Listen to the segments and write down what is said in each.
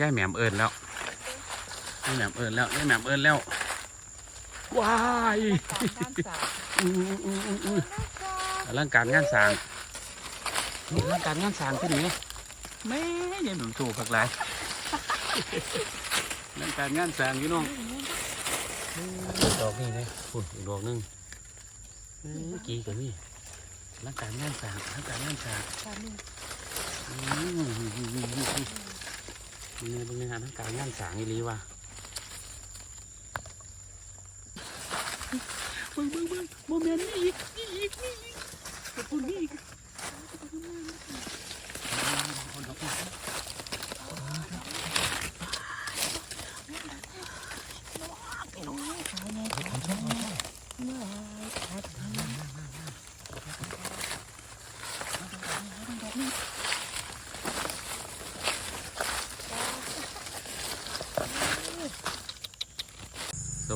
ย่ายแหม่มเอิญแล้วย่ายแหม่มเอิญแล้วย่ายแหม่มเอิญแล้วว้ายอืออืออืออืออลังการงานสร้างนี่อลังการงานสร้างที่นี่แม่ยังหนุนถูกผักหลายอลังการงานสร้างอยู่น้องดอกนี่เลยฝุ่นอีกดอกหนึงเอ้ยกี่กับนี่อลังการงานสร้างอลังการงานสร้างอืม นี่เป็นไงอลังการงานสางอีลีว่ะเบิ่งเบิ่งเบิ่งโมเมนต์นี่อีกนี่อีกนี่อีกขอบคุณนี่อีก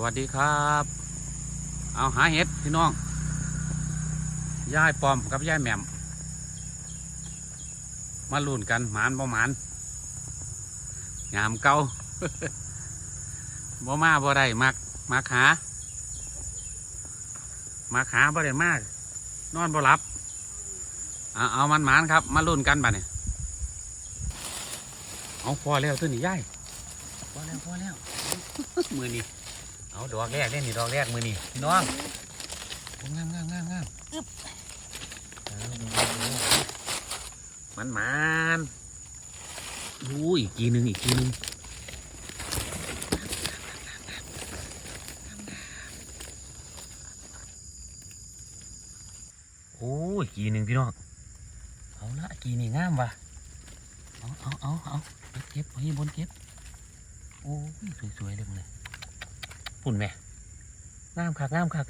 วัสดีครับ เอาหาเห็ดพี่น้องยายปอมกับยายแหม่ม มาลุ่นกันหมานบ่หมานงามเก่าบ่มาบ่ได้มักมักหามักหาบ่ได้มาก นอนบ่หลับ เอาเอามันหมานครับ มาลุ่นกันบัดเนี่ยเอาพอแล้วตัวนี้ยายพอแล้วพอแล้วมือนี้ เอาดอกแรกเล่นนี่ดอกแรกมือนี่พี่น้องงามงามงามงามอึบมันมันอู้อีกทีหนึ่งอีกทีหนึ่งโอ้ยกีหนึ่งพี่น้องเอาละกีนี่งามว่ะเอาเอาเอาเอาเก็บเก็บให้บนเก็บโอ้ยสวยๆเลยมึงเลย ปุ่นแม่งามคักงามคัก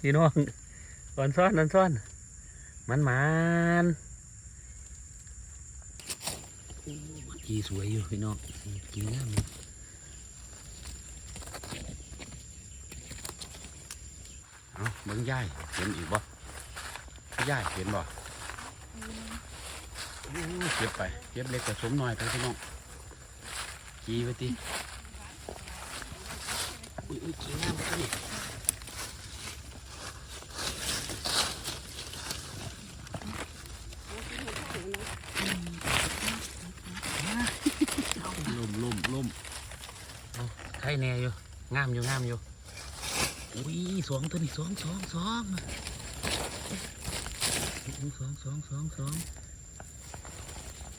พี่น้องอ่อนซ้อนอ่อนซ้อน มันมันกีสวยอยู่พี่น้องกีงามอยู่เอาเบิ้งย่ายเห็นอีกบ่ย่ายเห็นบ่โอ้ยเก็บไปเก็บเล็กแต่สมหน่อยไปพี่น้องกีไปตี อุ้ยอุ้ยกีงามไปตัวนี้ล่มล่มล่มเอาไข่แน่อยู่ งามอยู่งามอยู่ อุ้ยสองตัวนี้สองสองสองสองสองสองสอง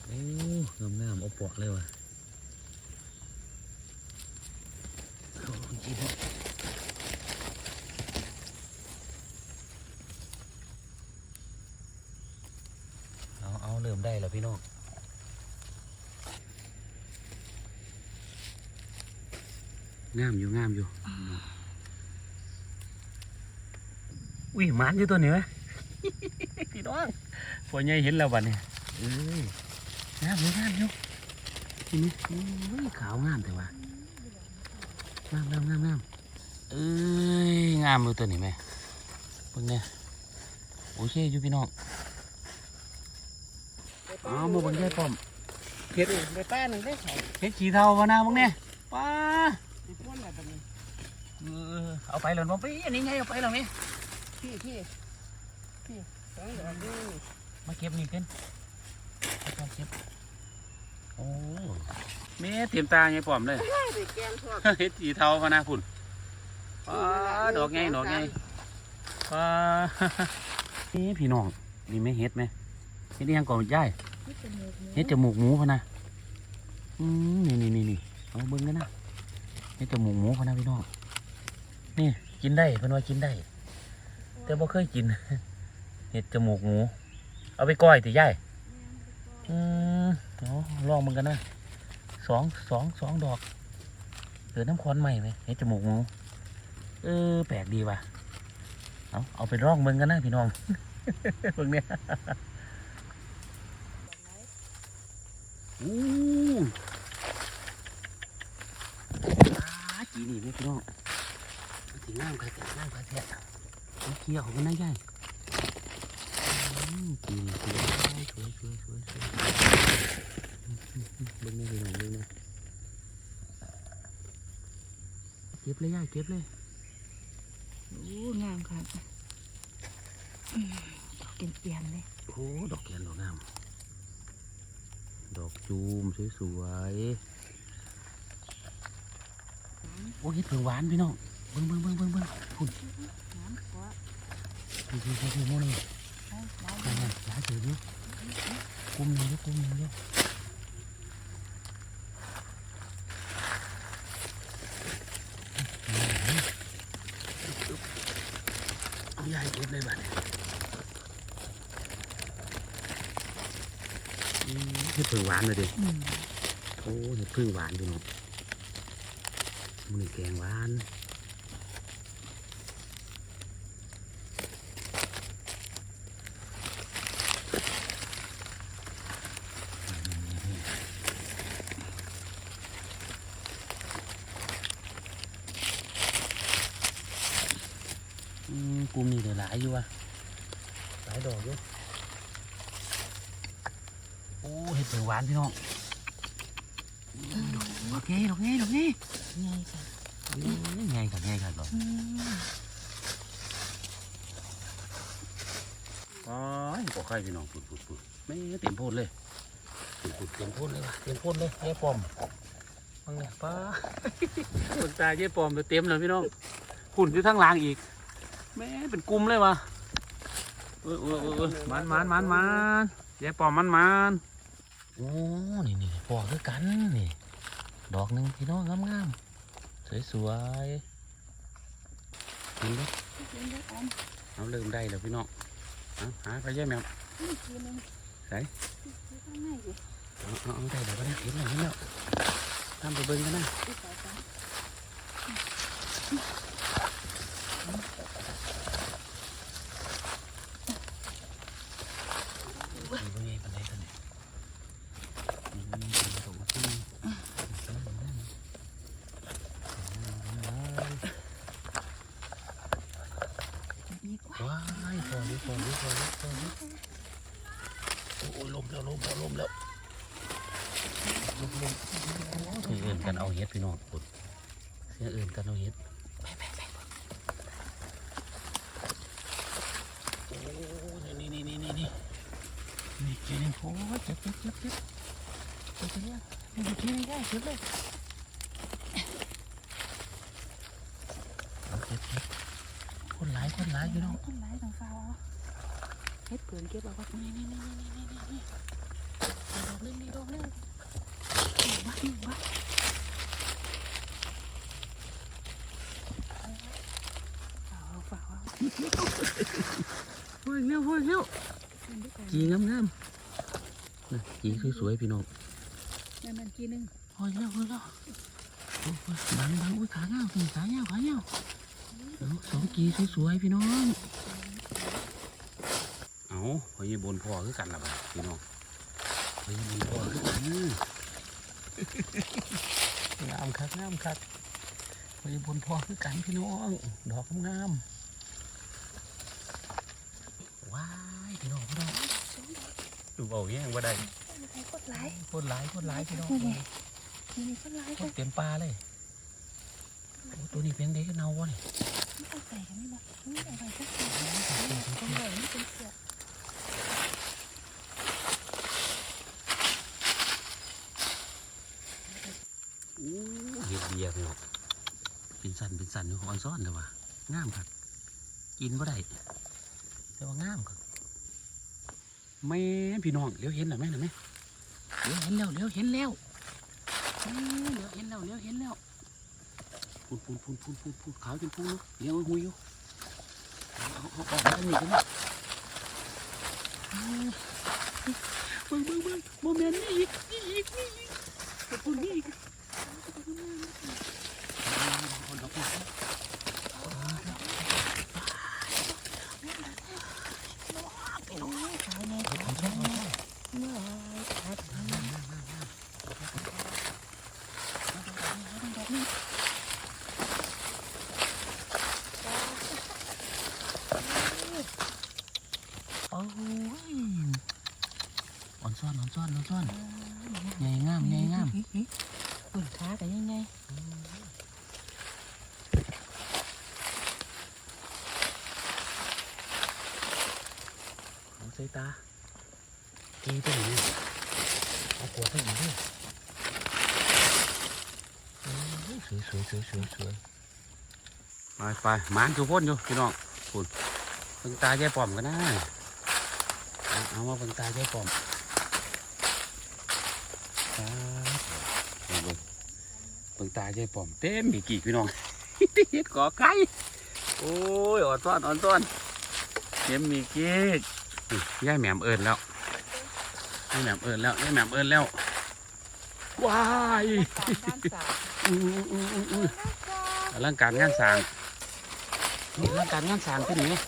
โอ้งามงามเอาปาะเลยว่ะโอ้ยจีบเอาเอาเริ่มได้แล้วพี่น้อง งามอยู่งามอยู่อุ้ยหมันอยู่ตัวนี้ไหมพี่น้องพอใหญ่เห็นแล้วบัดเนี่ยเอ้ยงามอยู่งามอยู่ทีนี้โอ้ยขาวงามแต่ว่างามงามงามงามเอ้ยงามอยู่ตัวนี้ไหมเพิ่งเนี่ยโอเคอยู่พี่น้องเอ้าวมาเบังยายป้อมเห็ดไปป้าหนึ่งได้ไข่เห็ดขี้เทาวะนะมึงเนี่ยป้า ติดม้วนแบบนี้ เออเอาไปเลยบ่ไปอันนี้ไงเอาไปแล้วนี่พี่พี่พี่สองดอกนี่มาเก็บนี่ขึ้นมาเก็บโอ้แม่เตรียมตาไงปลอมเลยได้ไปแกงทอดเฮ็ดสีเทาพะนะคุณป้าดอกไงดอกไงป้านี่พี่น้องนี่ไม่เฮ็ดไหมเฮ็ดอิหยังก่อนย่ายเฮ็ดจมูกหมูพะนะอืมนี่นี่นี่นี่เอาเบิ้งกันนะเฮ็ดจมูกหมูพะนะพี่น้อง นี่กินได้เพิ่นว่ากินได้ แต่บ่เคยกิน เห็ดจมูกหมู เอาไปก้อยติย่ายอืมเอลองมันกันนะสองสองสองดอกเหลือน้ำควันใหม่ไหมเห็ดจมูกหมู เออ แปลกดีว่ะ เอาเอาไปร่องมึงกันนะพี่น้องเบิ่งเนี่ยอู้อาจีนี่พี่น้อง สีน้ำใครแต่น้ำใครแท้เคี้ยวของมันน่าใหญ่กินเคี้วช่วยสวยสวยช่วยบึ้งไม่ดีหน่อยบึ้นะเก็บเลยย่าเก็บเลยโอ้งามครับดอกเกลียนเลยโอ้ดอกเกลียนดอกงาม ดอกจูมสวยๆโอ้ยห็ดเผือกหวานพี่น้อง เบิ้งเบิ้งเบิ้งเบิ้งเบิ้งคุณน้ำขวาพี่พี่พี่พี่โมนี่เอาเอานั่นนั่นยาเสืออยู่กุมหนึ่งอยู่กุมหนึ่งอยู่เอายายเก็บเลยบ้านี้อืมเห็ดเผือกหวานเลยดิอืมโอ้เห็ดพึ่งหวานพี่น้องมันนี่แกงหวานอืม กลุ่มนี้เดี๋ยหลายอยู่วะหลายดอกอยู่โอ้เห็ดเผือกหวานพี่น้องดอกไงดอกไงดอกไงไงค่ะไงครับไงครับดอกอืมอ๋อก็ใครพี่น้องปุดปุดปุดไม่เต็มโพดเลยปุดปุดเต็มโพดเลยว่ะเต็มโพดเลยเย้ปอมฟังเนี่ยป้าขนตาเย้ปอมเต็มเลยพี่น้องหุ่นอยู่ทั้งหลางอีก แม่เป็นกลุ่มเลยว่ะเออเออเออเออมันมันมันมันเย้ปอมมันมันโอ้นี่นี่ปอคือกันนี่ ดอกหนึ่งพี่น้องงามงามสวยสวยๆกินเลยเล่นด้วยกันเอาเริ่มได้แล้วพี่น้องเอาหาไปเยอะแมวนี่ทีนึงไหนข้างในดิเอาเอาเอาได้แล้วก็ได้เห็นแล้วเห็นแล้วทำไปเบิ้งกันนะ ที่สายกัน มีบ่ใหญ่ปานใดกันเนี่ยนี่นี่เป็นตัวที่ นี่ก ว่าว้ายพอดีพอดีพอดีพอดีโอ้ยลมแล้วลมแล้วลมแล้วลมลมเอื่นกันเอาเห็ดพี่น้องปุดเสียอื่นกันเอาเห็ดไปไปไปโอ้ยนี่นี่นี่นี่นี่นี่เจนี่โอ้ยเจ็บเจ็บเจ็บเจ็บเจ็บเจ็บเนี่ยนี่ดูที่นี่ได้เจ็บเลยเอาเจ็บเจ็บคนหลายคนหลายพี่น้องต้นไม้ต่างฟ้าเฮ็ดเผือนเก็บเอาไว้นี่นี่นี่นี่นี่นี่นี่ดอกเล่นนี่ดอกเล่นวัดวัดเอาฝาเอาพูดเร็วพูดเร็วเล่นด้ยกีงามงามนะจีสวยๆพี่น้องนั่นนั่นทีนึงพูดเร็วพูดเร็วโอ้ยบังบังอุ้ยขาเงาตีขาเงาขาเงาเอา สองจีสวยๆพี่น้อง เอาพอยบนพ่อคือกันละบ่พี่น้องพอยบนพ่อคือกันงามคักงามคักพอยบนพ่อคือกันพี่น้อง ดอกงามๆว้ายพี่น้องพี่น้องดูเบาแย่งว่าได้กดไลค์โคตรหลายโคตรหลายพี่น้องนี่กดไลค์โคตรเต็มปลาเลยโอ้ ตัวนี้เพียงเด็กก็เน่าวะนี่ไม่เอาใส่กันไม่บอกไม่เอาใส่ก็ใส่ต้องเลยไม่เป็นเสืออู้เห็ดเบียร์พี่น้องเป็นสันเป็นสันอยู่ของอันซ้อนเลยว่ะงามครับกินบ่ได้แต่ว่างามครับแม่นพี่น้องเลี้ยวเห็นหรือไม่หรือไม่เลี้ยวเห็นแล้วเลี้ยวเห็นแล้วเอ้ยเลี้ยวเห็นแล้วเลี้ยวเห็นแล้ว พูนพูนพูนพูนพูนพูนขาวจนพูนเลี้ยงหุยอยู่เอาเอาออกมาหนีกันนะเบิ่งเบิ่งเบิ่งโมเมนต์นี่อีกนี่อีกนี่อีกพูนนี่อีกขาวแน่ขาวแน่เมื่อขาวขาวแน่แบบนี้ โอ้ยอ่อนซ่อนอ่อนซ่อนอ่อนซ่อนใหญ่งามใหญ่งาม ตากีตัวนี้เอาขวดไปอีกด้วยโอ้ยสวยสวยสวยสวยสวยไปไปหมานทุกคนอยู่พี่น้องคุณเบิ่งตาแย่ปอมกันนะเอามาเบิ่งตาแย่ปอมเบิ่งเบิ่งตาแย่ปอมเต็มมีกี่พี่น้องเฮ็ดก่อไก่โอ้ยอ่อนต้อนอ่อนต้อนเต็มมีกี่นี่ ย่ายแหม่มเอิญแล้วย่ายแหม่มเอิญแล้วย่ายแหม่มเอิญแล้วว้ายอื้ออืออื้ออื้ออลังการงานสางนี่อลังการงานสางที่นี่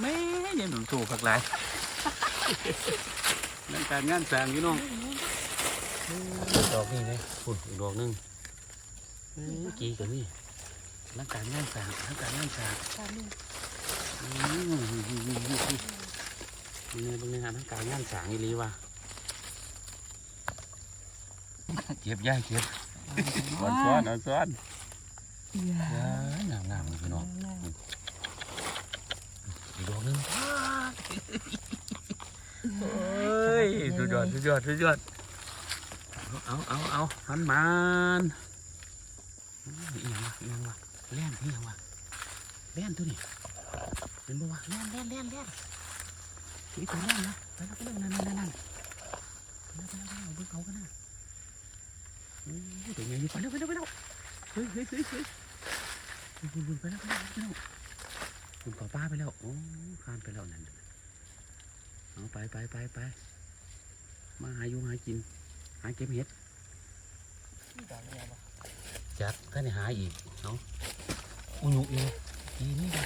แม่ยังหนุนถูกผักหลายอลังการงานสางพี่น้องดอกนี่เลยฝุ่นอีกดอกนึงกี่กันนี่อลังการงานสางอลังการงานสร้าง อืมนี่เป็นไงอลังการงานสร้างอีหลีว่ะเก็บย่ายเก็บอ่อนซ้อนอ่อนซ้อนงามงามเลยพี่น้องอีกดอกหนึงเฮ้ยสุดยอดสุดยอดสุดยอดเอาเอาเอาหันมันอีหยังวะอีหยังวะแล่นอีหยังวะแล่นตัวนี้เป็นบ่วะแล่นแล่นแล่นแล่น นี่ตัวแล่นนะไปแล้วไปแล้วนั่นนั่นนั่นนั่นไปแล้วไปแล้วไปแล้วเบิ่งเขากันนะโอ้ยตัวใหญ่อยู่ไปแล้วไปแล้วไปแล้วเฮ้ยเฮ้ยเฮ้ยเฮ้ยบุญบุญไปแล้วไปแล้วไปแล้วบุญขอป้าไปแล้วโอ้ข้ามไปแล้วนั่นเอาไปไปไปไปมาหาอยู่หากิน หาเก็บเห็ดจัดก็ได้หาอีกเอาอุญุเลยอีนี่ได้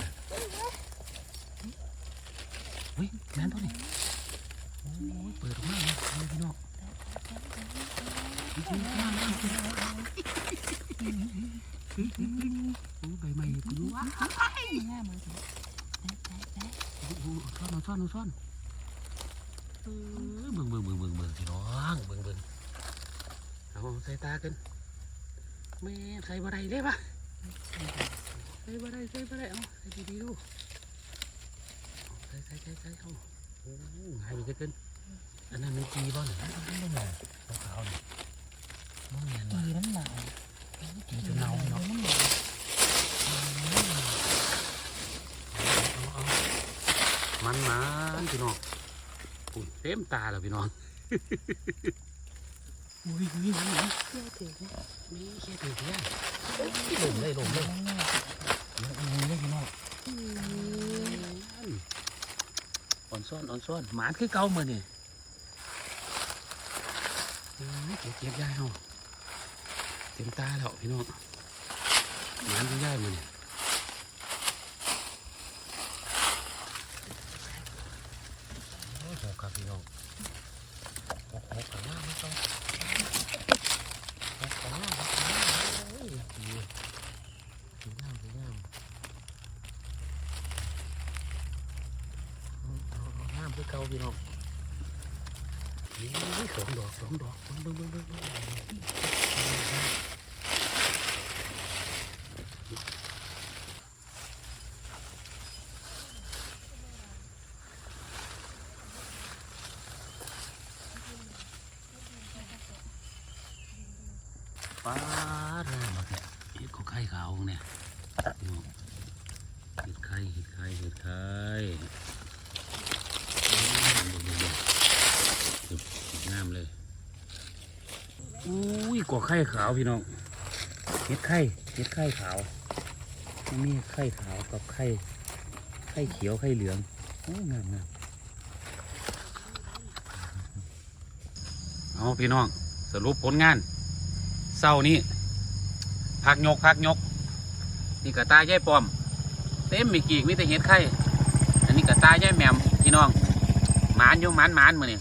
เฮ้ยแม่นตัวนี้โอ้ยเปิดออกมาเลยพี่น้องพี่น้องมาโอ้ใบไม้กูรู้ว่าโอ้โหซ่อนเอาซ่อนเอาซ่อนเบิ่งเบิ่งเบิ่งเบิ่งเบิ่งพี่น้องเบิ่งเบิ่งเอาใส่ตากันแม่ใส่บ่ได้เลยปะใส่บ่ได้ใส่บ่ได้เอาใส่ดีๆดู ใส่ใส่ใส่ใส่เอาโอ้หายไปเกินอันนั้นมันจีบ่เนี่ยนั่นนั่นน่ขาวๆนี่มันเนียนว่ะกีน้ำหนาวจีจนเน่าเนาะมันมันพี่น้องอุ้ยเต็มตาแล้วพี่น้องอุ้ยอุ้ยอุ้ยเที่ยวถึงนี่แค่ถือเพี้ยลงเลยหลงเลยน้ำหนาวลงเลยพี่น้อง อ่อนซ้อนอ่อนซ้อนหมานคือเก่ามือนี่เก็บเก็บย่ายเฮาเต็มตาแล้วพี่น้องหมานคือย่ายมือนี่โอ้โหครับพี่น้องหกหกกันมากไม่ต้องหกกันมากหกกันมากโอ้ยดีดีงามดีงามเอาเอาเอางามคือเก่าพี่น้องนี่สองดอกสองดอกเบิ่งเบิ่งเบิ่งเบิ่งเบิ่งป้าดงามมากเนี่ยเห็ดก็ไข่ขาวเนี่ยเห็ดไข่เห็ดไข่เห็ดไข่ง่ามเลยอุ้ยกว่าไข่ขาวพี่น้องเห็ดไข่เห็ดไข่ขาวมันมีไข่ขาวกับไข่ไข่เขียวไข่เหลืองโอ้งามงามเอาพี่น้องสรุปผลงานเศร้านี้พักยกพักยก นี่กระตายายปอม เต็มมีกีกมีแต่เห็ดไข่อันนี้กระตายายแหม่มพี่น้องหมานอยู่หมานหมานมือนี่